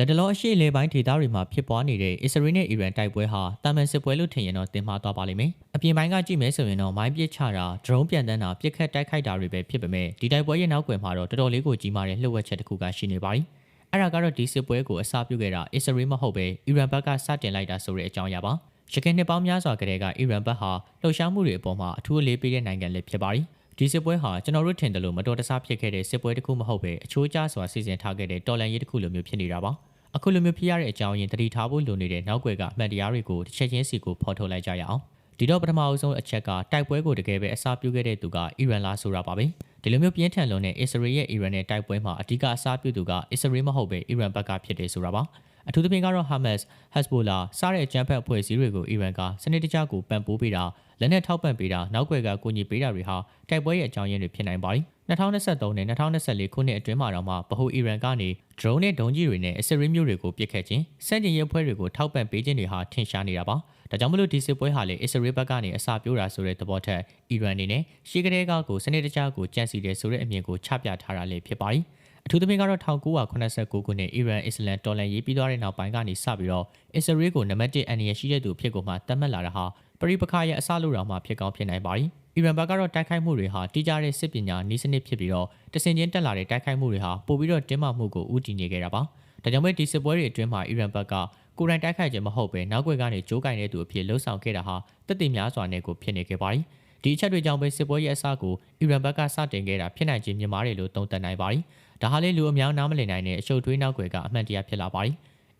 လက်တလောအရှိလေပိုင်းဒေသတွေမှာဖြစ်ပွားနေတဲ့အစ္စရေးနဲ့အီရန်တိုက်ပွဲဟာတာမန်စစ်ပွဲလို့ထင်ရင်တော့တင်မှားသွားပါလိမ့်မယ်။အပြင်ပိုင်းကကြည့်မယ်ဆိုရင်တော့မိုင်းပစ်ချတာဒရုန်းပြန်တန်းတာပစ်ခတ်တိုက်ခိုက်တာတွေပဲဖြစ်ပေမဲ့ဒီတိုက်ပွဲရဲ့နောက်ကွယ်မှာတော့တော်တော်လေးကိုကြီးမားတဲ့လှုပ်ဝက်ချက်တစ်ခုကရှိနေပါ යි ။အဲ့ဒါကတော့ဒီစစ်ပွဲကိုအစပြုခဲ့တာအစ္စရေးမဟုတ်ပဲအီရန်ဘက်ကစတင်လိုက်တာဆိုတဲ့အကြောင်းအရာပါ။ရခိုင်နှစ်ပေါင်းများစွာကတည်းကအီရန်ဘက်ဟာလှုပ်ရှားမှုတွေအပေါ်မှာအထူးအလေးပေးတဲ့နိုင်ငံလည်းဖြစ်ပါ යි ။ဒီစစ်ပွဲဟာကျွန်တော်တို့ထင်တယ်လို့မတော်တဆဖြစ်ခဲ့တဲ့စစ်ပွဲတစ်ခုမဟုတ်ပဲအချိုးကျစွာစီစဉ်ထားခဲ့တဲ့တော်လန်ရေးတစ်ခုလိုမျိုးဖြစ်နေတာပါ။ အခုလိုမျိုးဖြစ်ရတဲ့အကြောင်းရင်းတတိထားဖို့လိုနေတဲ့နောက်ွယ်ကအမှတ်တရားတွေကိုတစ်ချက်ချင်းစီကိုဖော်ထုတ်လိုက်ကြရအောင်ဒီတော့ပထမအဆုံးအချက်ကတိုက်ပွဲကိုတကယ်ပဲအစားပြုခဲ့တဲ့သူကအီရန်လားဆိုတာပါပဲဒီလိုမျိုးပြင်းထန်လွန်တဲ့အစ္စရေးရဲ့အီရန်နဲ့တိုက်ပွဲမှာအဓိကအစားပြုသူကအစ္စရေးမဟုတ်ပဲအီရန်ဘက်ကဖြစ်တယ်ဆိုတာပါ အထူးသဖြင့်ကတော့ Hamas, Hezbollah စတဲ့အကြမ်းဖက်အဖွဲ့အစည်းတွေကိုအီရန်ကစနစ်တကျကိုပံ့ပိုးပေးတာလက်နက်ထောက်ပံ့ပေးတာနောက်ွယ်ကကူညီပေးတာတွေဟာတိုက်ပွဲရဲ့အကြောင်းရင်းတွေဖြစ်နိုင်ပါတယ်2023နဲ့2024ခုနှစ်အတွင်းမှာတော့မှဗဟိုအီရန်ကနေ drone နဲ့ဒုံးကြီးတွေနဲ့အစ္စရေးမျိုးတွေကိုပစ်ခတ်ခြင်းစန့်ကျင်ရေးအဖွဲ့တွေကိုထောက်ပံ့ပေးခြင်းတွေဟာထင်ရှားနေတာပါဒါကြောင့်မလို့ဒီစစ်ပွဲဟာလေအစ္စရေးဘက်ကနေအစာပြိုးတာဆိုတဲ့သဘောထက်အီရန်အနေနဲ့ရှေ့ကလေးကကိုစနစ်တကျကိုကြံစီတယ်ဆိုတဲ့အမြင်ကိုချပြထားတာလည်းဖြစ်ပါတယ် အထူးသဖြင့်ကတော့1989ခုနှစ်အီရန်အစ္စလမ်တော်လှန်ရေးပြီးသွားတဲ့နောက်ပိုင်းကနေစပြီးတော့အစ္စရေးကိုနံပါတ်1အန်ရရှိတဲ့သူဖြစ်ကိုမှသတ်မှတ်လာတာဟာပရိပခါရဲ့အစလို့တောင်မှဖြစ်ကောင်းဖြစ်နိုင်ပါသည်။အီရန်ဘက်ကတော့တိုက်ခိုက်မှုတွေဟာတိကျတဲ့စစ်ပညာနည်းစနစ်ဖြစ်ပြီးတော့တဆင်ချင်းတက်လာတဲ့တိုက်ခိုက်မှုတွေဟာပိုပြီးတော့တင်းမာမှုကိုဦးတည်နေကြတာပါ။ဒါကြောင့်မို့ဒီစစ်ပွဲတွေအတွင်းမှာအီရန်ဘက်ကကိုယ်တိုင်တိုက်ခိုက်ခြင်းမဟုတ်ပဲနောက်ွယ်ကနေကြိုးကင်တဲ့သူအဖြစ်လှုံ့ဆော်ခဲ့တာဟာတက်တည်များစွာနဲ့ကိုဖြစ်နေခဲ့ပါသည်။ဒီအချက်တွေကြောင့်ပဲစစ်ပွဲရဲ့အစကိုအီရန်ဘက်ကစတင်ခဲ့တာဖြစ်နိုင်ခြင်းမြင်ပါတယ်လို့သုံးသပ်နိုင်ပါသည်။ ဒါဟာလေလူအများနားမလည်နိုင်တဲ့အရှုပ်ထွေးနောက်ွယ်ကအမှန်တရားဖြစ်လာပါ යි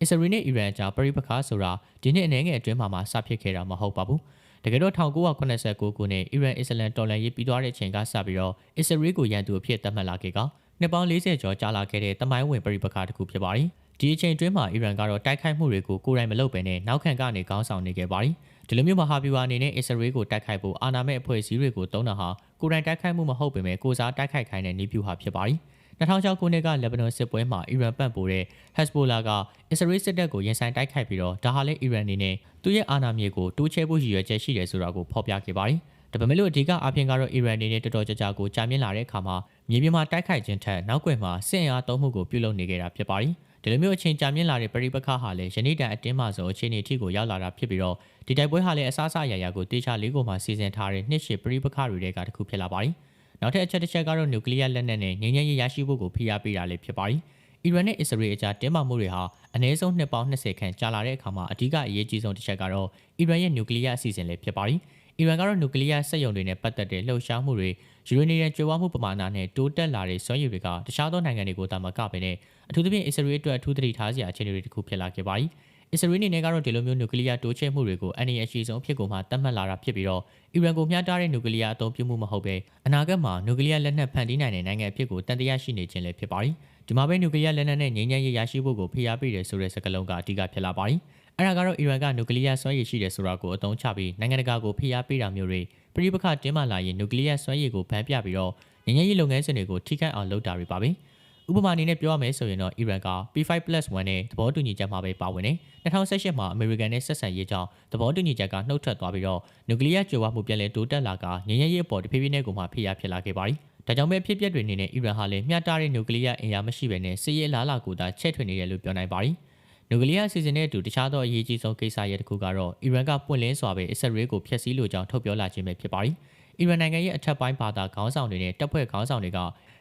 အစ္စရေးနဲ့အီရန်ကြားပရိပခါဆိုတာဒီနှစ်အနေငယ်အတွင်းမှာမှစဖြစ်ခဲ့တာမဟုတ်ပါဘူးတကယ်တော့1989ခုနှစ်အီရန်အစ္စလမ်တော်လှန်ရေးပြီးသွားတဲ့အချိန်ကစပြီးတော့အစ္စရေးကိုရန်သူအဖြစ်သတ်မှတ်လာခဲ့ကနှစ်ပေါင်း40ကျော်ကြာလာခဲ့တဲ့တမိုင်းဝင်ပရိပခါတစ်ခုဖြစ်ပါတယ်ဒီအချိန်တွင်းမှာအီရန်ကတော့တိုက်ခိုက်မှုတွေကိုကိုယ်တိုင်မလုပ်ဘဲနဲ့နောက်ခံကနေခေါင်းဆောင်နေခဲ့ပါတယ်ဒီလိုမျိုးမဟာဗျူဟာအနေနဲ့အစ္စရေးကိုတိုက်ခိုက်ဖို့အာဏာမဲ့အဖွဲ့အစည်းတွေကိုတုံးတာဟာကိုယ်တိုင်တိုက်ခိုက်မှုမဟုတ်ပေမဲ့ကိုစားတိုက်ခိုက်ခိုင်းတဲ့နည်းဗျူဟာဖြစ်ပါတယ် 2006ခုနှစ်ကလက်ဘနွန်စစ်ပွဲမှာအီရန်ပံ့ပိုးတဲ့ Hezbollah ကအစ္စရေးစစ်တပ်ကိုရင်ဆိုင်တိုက်ခိုက်ပြီးတော့ဒါဟာလည်းအီရန်အနေနဲ့သူ့ရဲ့အာဏာမြေကိုတိုးချဲဖို့ရည်ရွယ်ချက်ရှိတယ်ဆိုတာကိုဖော်ပြခဲ့ပါတယ်။ဒါပေမဲ့လို့အဓိကအပြင်ကတော့အီရန်အနေနဲ့တော်တော်ကြာကြာကိုကြာမြင့်လာတဲ့အခါမှာမြေပြင်မှာတိုက်ခိုက်ခြင်းထက်နောက်ွယ်မှာစစ်အင်အားသုံးမှုကိုပြုလုပ်နေခဲ့တာဖြစ်ပါတယ်။ဒီလိုမျိုးအချိန်ကြာမြင့်လာတဲ့ပရိပခါဟာလည်းယနေ့တန်အတင်းမှဆုံးအခြေအနေထိကိုရောက်လာတာဖြစ်ပြီးတော့ဒီတိုက်ပွဲဟာလည်းအစားအစာအရာရာကိုတေချာလေးကိုမှစီစဉ်ထားတဲ့နှစ်ရှည်ပရိပခါတွေကတခုဖြစ်လာပါတယ်။ နောက်ထပ်အချက်တစ်ချက်ကတော့နျူကလ িয়ার လက်နက်နဲ့ငြိမ်းချမ်းရေးရရှိဖို့ကိုဖိအားပေးတာလည်းဖြစ်ပါတယ်။အီရန်နဲ့အစ္စရေးအကြားတင်းမာမှုတွေဟာအနည်းဆုံးနှစ်ပေါင်း20ခန့်ကြာလာတဲ့အခါမှာအဓိကအရေးကြီးဆုံးတစ်ချက်ကတော့အီရန်ရဲ့နျူကလ িয়ার အစီအစဉ်လည်းဖြစ်ပါတယ်။အီရန်ကတော့နျူကလ িয়ার စက်ရုံတွေနဲ့ပတ်သက်တဲ့လှုပ်ရှားမှုတွေယူရေနီယံကျွေးဝမှုပမာဏနဲ့တိုးတက်လာတဲ့စွမ်းရည်တွေကတခြားသောနိုင်ငံတွေကိုတာမကပဲနဲ့အထူးသဖြင့်အစ္စရေးအတွက်အထူးသတိထားစရာအခြေအနေတွေတခုဖြစ်လာခဲ့ပါတယ်။ အစ္စရေးအနေနဲ့ကတော့ဒီလိုမျိုးနျူကလ িয়ার တိုးချဲ့မှုတွေကိုအန်ရရှိဆုံးဖြစ်ကိုမှသတ်မှတ်လာတာဖြစ်ပြီးတော့အီရန်ကိုမျှတတဲ့နျူကလ িয়ারအသုံးပြုမှုမဟုတ်ပဲအနာဂတ်မှာနျူကလ িয়ারလက်နက်ဖန်တီးနိုင်တဲ့နိုင်ငံအဖြစ်ကိုတန်တရားရှိနေခြင်းလည်းဖြစ်ပါတယ်။ဒီမှာပဲနျူကလ িয়ারလက်နက်နဲ့ငြိမ်းချမ်းရေးရရှိဖို့ကိုဖိအားပေးတယ်ဆိုတဲ့စကားလုံးကအဓိကဖြစ်လာပါတယ်။အဲဒါကတော့အီရန်ကနျူကလ িয়ার စွမ်းရည်ရှိတယ်ဆိုတာကိုအသုံးချပြီးနိုင်ငံတကာကိုဖိအားပေးတာမျိုးတွေပြည်ပခတင်းမာလာရင်နျူကလ িয়ার စွမ်းရည်ကိုဖန်ပြပြီးတော့ငြိမ်းချမ်းရေးလုပ်ငန်းစဉ်တွေကိုထိခိုက်အောင်လုပ်တာတွေပါပဲ။ ဥပမာအနေနဲ့ပြောရမယ်ဆိုရင်တော့အီရန်က P5+1 နဲ့သဘောတူညီချက်မှာပဲပါဝင်နေ2018မှာအမေရိကန်နဲ့ဆက်ဆံရေးကြောင့်သဘောတူညီချက်ကနှုတ်ထွက်သွားပြီးတော့နျူကလ িয়ার ကြွယ်ဝမှုပြန်လည်တိုးတက်လာကငြိမ်းချမ်းရေးအပေါ်တဖြည်းဖြည်းနဲ့ကိုမှဖိအားဖြစ်လာခဲ့ပါတယ်။ဒါကြောင့်ပဲဖြစ်ပျက်တွေအနေနဲ့အီရန်ဟာလည်းမျှတတဲ့နျူကလ িয়ারအင်အားမရှိဘဲနဲ့စစ်ရေးလားလာကိုသာချဲ့ထွင်နေတယ်လို့ပြောနိုင်ပါတယ်။နျူကလ িয়ার အစီအစဉ်နဲ့အတူတခြားသောအရေးကြီးဆုံးကိစ္စရပ်တစ်ခုကတော့အီရန်ကပွင့်လင်းစွာပဲအစ္စရေးကိုဖျက်ဆီးလိုကြောင်းထုတ်ပြောလာခြင်းပဲဖြစ်ပါတယ်။ အီရန်နိုင်ငံရဲ့အထက်ပိုင်းဘာသာခေါင်းဆောင်တွေနဲ့တပ်ဖွဲ့ခေါင်းဆောင်တွေက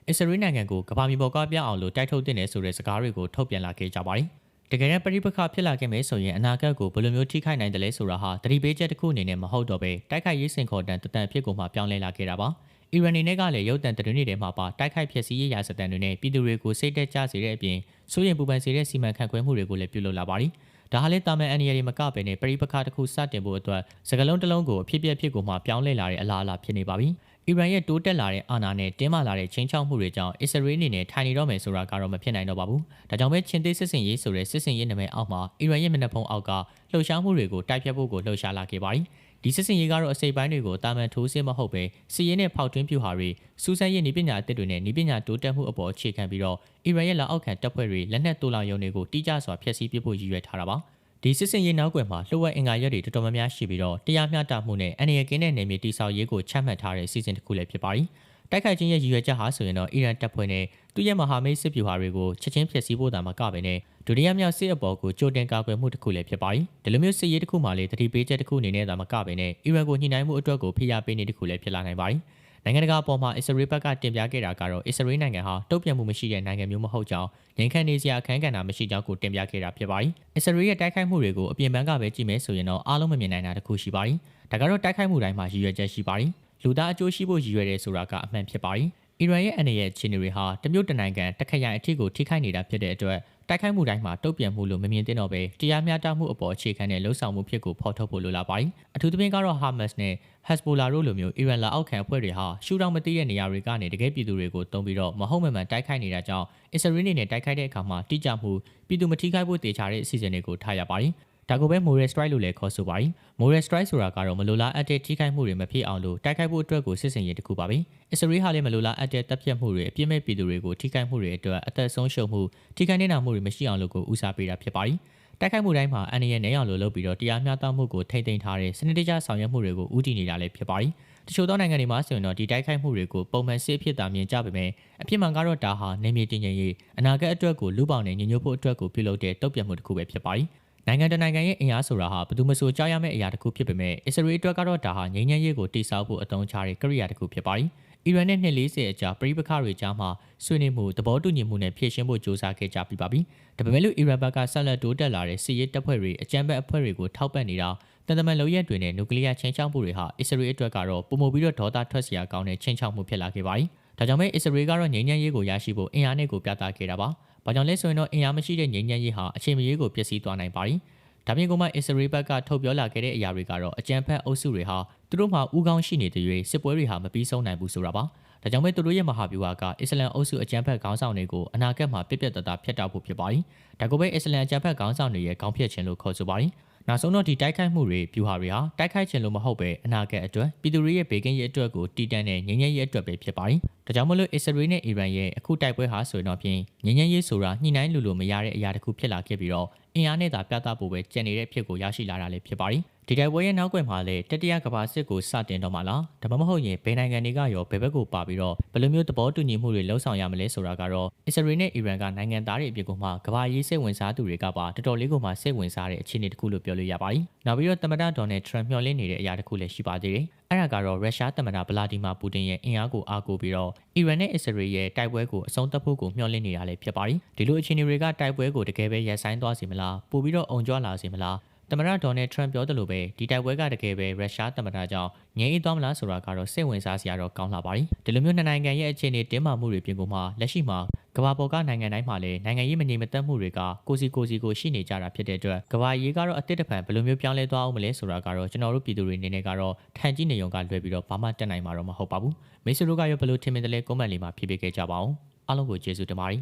အစ္စရေးနိုင်ငံကိုကမ္ဘာမြေပေါ်ကပြအောင်လို့တိုက်ထုတ်တင်နေဆိုတဲ့စကားတွေကိုထုတ်ပြန်လာခဲ့ကြပါတယ်။တကယ်နဲ့ပရိပခဖြစ်လာခဲ့မယ်ဆိုရင်အနာဂတ်ကိုဘယ်လိုမျိုးထိခိုက်နိုင်တယ်လဲဆိုတာဟာတတိပေးချက်တစ်ခုအနေနဲ့မဟုတ်တော့ပဲတိုက်ခိုက်ရေးစင်ခေါ်တန်တန်ဖြစ်ကိုမှပြောင်းလဲလာခဲ့တာပါ။အီရန်နေနဲ့ကလည်းရုပ်တံတရင်းတွေထဲမှာပါတိုက်ခိုက်ဖြစ်စည်းရေးရာစတန်တွေနဲ့ပြည်သူတွေကိုစိတ်တက်ကြစေတဲ့အပြင်စိုးရိမ်ပူပန်စေတဲ့စီမံခန့်ခွဲမှုတွေကိုလည်းပြုလုပ်လာပါတယ်။ ဒါဟာလည်းတာမန်အန်ရီရီမကပဲနဲ့ပရိပခတစ်ခုစတင်ဖို့အတွက်စကလုံးတစ်လုံးကိုအဖြစ်ပြက်ဖြစ်ကိုမှပြောင်းလဲလာတဲ့အလားအလာဖြစ်နေပါပြီ။အီရန်ရဲ့တိုးတက်လာတဲ့အာဏာနဲ့တင်းမာလာတဲ့ချင်းချောက်မှုတွေကြောင့်အစ္စရေးအနေနဲ့ထိုင်နေတော့မယ်ဆိုတာကတော့မဖြစ်နိုင်တော့ပါဘူး။ဒါကြောင့်ပဲချင်းသေးစစ်စင်ရေးဆိုတဲ့စစ်စင်ရေးနာမည်အောက်မှာအီရန်ရဲ့မျက်နှာဖုံးအောက်ကလှုပ်ရှားမှုတွေကိုတိုက်ဖြတ်ဖို့ကိုလှုပ်ရှားလာခဲ့ပါတယ်။ ဒီစစ်စင်ရေးကတော့အစိပ်ပိုင်းတွေကိုတာမန်ထိုးစစ်မဟုတ်ပဲစီးရဲနဲ့ဖောက်ထွင်းပြူဟာတွေစူးစမ်းရေးနည်းပညာအသစ်တွေနဲ့နည်းပညာတိုးတက်မှုအပေါ်အခြေခံပြီးတော့အီရန်ရဲ့လက်အောက်ခံတပ်ဖွဲ့တွေလက်နက်တူလောင်ရုံတွေကိုတိကျစွာဖျက်ဆီးပစ်ဖို့ရည်ရွယ်ထားတာပါ။ဒီစစ်စင်ရေးနောက်ွယ်မှာလှုပ်ဝက်အင်္ဂါရက်တွေတော်တော်များများရှိပြီးတော့တရားမျှတမှုနဲ့အနေရကင်းတဲ့နေမြေတိဆောက်ရေးကိုချမှတ်ထားတဲ့စီစဉ်တစ်ခုလည်းဖြစ်ပါတယ်။ တိုက်ခိုက်ခြင်းရဲ့ရည်ရွယ်ချက်ဟာဆိုရင်တော့အီရန်တပ်ဖွဲ့နဲ့သူ့ရဲ့မဟာမိတ်စစ်ဗျူဟာတွေကိုချက်ချင်းဖျက်ဆီးဖို့တာမကပဲနဲ့ဒုတိယမြောက်စစ်အပေါ်ကိုကြိုတင်ကာကွယ်မှုတစ်ခုလည်းဖြစ်ပါတယ်ဒီလိုမျိုးစစ်ရေးတစ်ခုမှလည်းတတိပေးချက်တစ်ခုအနေနဲ့တာမကပဲနဲ့အီရန်ကိုညှိနှိုင်းမှုအတွက်ကိုဖိအားပေးနေတစ်ခုလည်းဖြစ်လာနိုင်ပါတယ်နိုင်ငံတကာအပေါ်မှာအစ္စရေးဘက်ကတင်ပြခဲ့တာကတော့အစ္စရေးနိုင်ငံဟာတုံ့ပြန်မှုမရှိတဲ့နိုင်ငံမျိုးမဟုတ်ကြောင်းငြိမ်းချမ်းနေစရာအခမ်းကဏ္ဍမရှိကြောင်းကိုတင်ပြခဲ့တာဖြစ်ပါတယ်။အစ္စရေးရဲ့တိုက်ခိုက်မှုတွေကိုအပြင်ပန်းကပဲကြည့်မယ်ဆိုရင်တော့အားလုံးမမြင်နိုင်တာတစ်ခုရှိပါတယ်။ဒါကတော့တိုက်ခိုက်မှုတိုင်းမှာရည်ရွယ်ချက်ရှိပါတယ်။ လူသားအကျိုးရှိဖို့ရည်ရွယ်တယ်ဆိုတာကအမှန်ဖြစ်ပါတယ်။အီရန်ရဲ့အနေရဲ့ခြေနေတွေဟာတမျိုးတနိုင်ငံတစ်ခရိုင်အထိကိုထိခိုက်နေတာဖြစ်တဲ့အတွက်တိုက်ခိုက်မှုတိုင်းမှာတုံ့ပြန်မှုလို့မမြင်သင့်တော့ပဲတရားမျှတမှုအပေါ်အခြေခံတဲ့လှုံ့ဆော်မှုဖြစ်ကိုဖော်ထုတ်ဖို့လိုလာပါတယ်။အထူးသဖြင့်ကတော့ Hamas နဲ့ Hezbollah တို့လိုမျိုးအီရန်လက်အောက်ခံအဖွဲ့တွေဟာရှူတောင်မသိတဲ့နေရာတွေကနေတကယ်ပြည်သူတွေကိုတုံးပြီးတော့မဟုတ်မှန်မှန်တိုက်ခိုက်နေတာကြောင့်အစ္စရေးနေနဲ့တိုက်ခိုက်တဲ့အခါမှာတိကျမှုပြည်သူမထိခိုက်ဖို့တေချာတဲ့အစီအစဉ်တွေကိုထားရပါတယ်။ ဒါကိုပဲ moral strike လို့လည်းခေါ်ဆိုပါတယ်။ moral strike ဆိုတာကတော့မလိုလားအပ်တဲ့ထိခိုက်မှုတွေမဖြစ်အောင်လို့တိုက်ခိုက်ဖို့အတွက်ကိုစစ်စင်ရေးတစ်ခုပါပဲ။အစ္စရေးဟာလည်းမလိုလားအပ်တဲ့တပ်ဖြတ်မှုတွေအပြစ်မဲ့ပြည်သူတွေကိုထိခိုက်မှုတွေအတွက်အသက်ဆုံးရှုံးမှုထိခိုက်နေတာမှုတွေမရှိအောင်လို့ကိုဦးစားပေးတာဖြစ်ပါတယ်။တိုက်ခိုက်မှုတိုင်းမှာအန်ရရဲ့နေအောင်လို့လုပ်ပြီးတော့တရားမျှတမှုကိုထိမ့်သိမ်းထားတဲ့စနစ်တကျဆောင်ရွက်မှုတွေကိုဦးတည်နေတာလည်းဖြစ်ပါတယ်။တချို့သောနိုင်ငံတွေမှာဆိုရင်တော့ဒီတိုက်ခိုက်မှုတွေကိုပုံမှန်စစ်ဖြစ်တာမြင်ကြပေမဲ့အဖြစ်မှန်ကတော့ဒါဟာနေမြေတင်ကျင်ရေးအနာဂတ်အတွက်ကိုလူပေါင်းနဲ့ညညွတ်ဖို့အတွက်ကိုပြုလုပ်တဲ့တုံ့ပြန်မှုတစ်ခုပဲဖြစ်ပါတယ်။ နိုင်ငံတကာနိုင်ငံရဲ့အင်အားဆိုတာဟာဘယ်သူမှဆိုကြားရမယ့်အရာတစ်ခုဖြစ်ပေမဲ့အစ္စရေးအတွက်ကတော့ဒါဟာငြိမ်းချမ်းရေးကိုတိစောက်ဖို့အသုံးချတဲ့ကိရိယာတစ်ခုဖြစ်ပါတယ်။အီရန်နဲ့နှစ်40အကြာပြည်ပခါတွေကြားမှာဆွေးနွေးမှုသဘောတူညီမှုနဲ့ဖြည့်ရှင်းဖို့ကြိုးစားခဲ့ကြပြီးပါပြီ။ဒါပေမဲ့လို့အီရန်ဘက်ကဆက်လက်တိုးတက်လာတဲ့စစ်ရေးတပ်ဖွဲ့တွေအကြမ်းဖက်အဖွဲ့တွေကိုထောက်ပံ့နေတာတန်တမန်လုံရက်တွေနဲ့နျူကလ িয়ার ချင်းချောက်မှုတွေဟာအစ္စရေးအတွက်ကတော့ပုံမပြီးတော့ဒေါသထွက်စရာကောင်းတဲ့ချင်းချောက်မှုဖြစ်လာခဲ့ပါတယ်။ ဒါကြောင့်မဲအစ္စရေးကတော့ငြိမ်းချမ်းရေးကိုရရှိဖို့အင်အားနဲ့ကိုပြသခဲ့တာပါ။ဘာကြောင့်လဲဆိုရင်တော့အင်အားမရှိတဲ့ငြိမ်းချမ်းရေးဟာအချိန်မရွေးကိုပျက်စီးသွားနိုင်ပါတယ်။ဒါပြင်ကမှအစ္စရေးဘက်ကထုတ်ပြောလာခဲ့တဲ့အရာတွေကတော့အကြံဖက်အုပ်စုတွေဟာသူတို့မှဥကောင်းရှိနေတဲ့၍စစ်ပွဲတွေဟာမပြီးဆုံးနိုင်ဘူးဆိုတာပါ။ဒါကြောင့်မဲသူတို့ရဲ့မဟာဗျူဟာကအစ္စလမ်အုပ်စုအကြံဖက်ခေါင်းဆောင်တွေကိုအနာဂတ်မှာပြက်ပြက်တသားဖျက်တောက်ဖို့ဖြစ်ပါတယ်။ဒါကိုပဲအစ္စလမ်အကြံဖက်ခေါင်းဆောင်တွေရဲ့ခေါင်းဖြတ်ခြင်းလို့ခေါ်ဆိုပါတယ်။ နောက်ဆုံးတော့ဒီတိုက်ခိုက်မှုတွေပြူဟာတွေဟာတိုက်ခိုက်ခြင်းလို့မဟုတ်ပဲအနာဂတ်အတွက်ပြည်သူတွေရဲ့ဘေကင်းရေးအတွက်ကိုတည်တံ့တဲ့ငြိမ်းချမ်းရေးအတွက်ပဲဖြစ်ပါတယ်။ဒါကြောင့်မလို့အစ္စရေးနဲ့အီရန်ရဲ့အခုတိုက်ပွဲဟာဆိုရင်တော့ဖြင့်ငြိမ်းချမ်းရေးဆိုတာညှိနှိုင်းလူလိုမရတဲ့အရာတစ်ခုဖြစ်လာခဲ့ပြီးတော့အင်အားနဲ့သာပြသဖို့ပဲကြံနေတဲ့ဖြစ်ကိုရရှိလာတာလည်းဖြစ်ပါတယ်။ ဒီတိုက်ပွဲရဲ့နောက်ကွယ်မှာလည်းတတိယကမ္ဘာစစ်ကိုစတင်တော့မှလားဒါမှမဟုတ်ရင်ဘယ်နိုင်ငံတွေကရောဘယ်ဘက်ကိုပါပြီးတော့ဘယ်လိုမျိုးသဘောတူညီမှုတွေလှုံ့ဆော်ရမလဲဆိုတာကတော့အစ္စရေးနဲ့အီရန်ကနိုင်ငံသားတွေအပြင်ကမှကမ္ဘာရေးစိတ်ဝင်စားသူတွေကပါတော်တော်လေးကိုမှစိတ်ဝင်စားတဲ့အခြေအနေတစ်ခုလို့ပြောလို့ရပါတယ်။နောက်ပြီးတော့သမ္မတဒေါ်နယ်ထရန့်မျှော်လင့်နေတဲ့အရာတစ်ခုလည်းရှိပါသေးတယ်။အဲ့ဒါကတော့ရုရှားသမ္မတဗလာဒီမာပူတင်ရဲ့အင်အားကိုအားကိုးပြီးတော့အီရန်နဲ့အစ္စရေးရဲ့တိုက်ပွဲကိုအဆုံးသတ်ဖို့ကိုမျှော်လင့်နေတာလည်းဖြစ်ပါတယ်။ဒီလိုအခြေအနေတွေကတိုက်ပွဲကိုတကယ်ပဲရပ်ဆိုင်းသွားစေမလားပို့ပြီးတော့အုံကြွလာစေမလား သမ္မတဒေါ်နယ်ထရန့်ပြောသလိုပဲဒီတိုက်ပွဲကတကယ်ပဲရုရှားသမ္မတကြောင့်ငြိမ်းအေးသွားမလားဆိုတာကတော့စိတ်ဝင်စားစရာတော့ကောင်းလာပါတယ်ဒီလိုမျိုးနှစ်နိုင်ငံရဲ့အခြေအနေတင်းမာမှုတွေပြင်ကုန်မှလက်ရှိမှာကမ္ဘာပေါ်ကနိုင်ငံတိုင်းမှာလည်းနိုင်ငံရေးမငြိမ်မသက်မှုတွေကကိုစီကိုစီကိုရှိနေကြတာဖြစ်တဲ့အတွက်ကမ္ဘာရေးကတော့အသစ်တစ်ဖန်ဘယ်လိုမျိုးပြောင်းလဲသွားအောင်မလဲဆိုတာကတော့ကျွန်တော်တို့ပြည်သူတွေအနေနဲ့ကတော့ထန်ကြီးနေုံကလွယ်ပြီးတော့ဘာမှတက်နိုင်မှာတော့မဟုတ်ပါဘူးမိတ်ဆွေတို့ကရောဘယ်လိုထင်မြင်တယ်လဲကွန်မန့်လေးမှာဖြေပေးခဲ့ကြပါအောင်အားလုံးကိုကျေးဇူးတင်ပါတယ်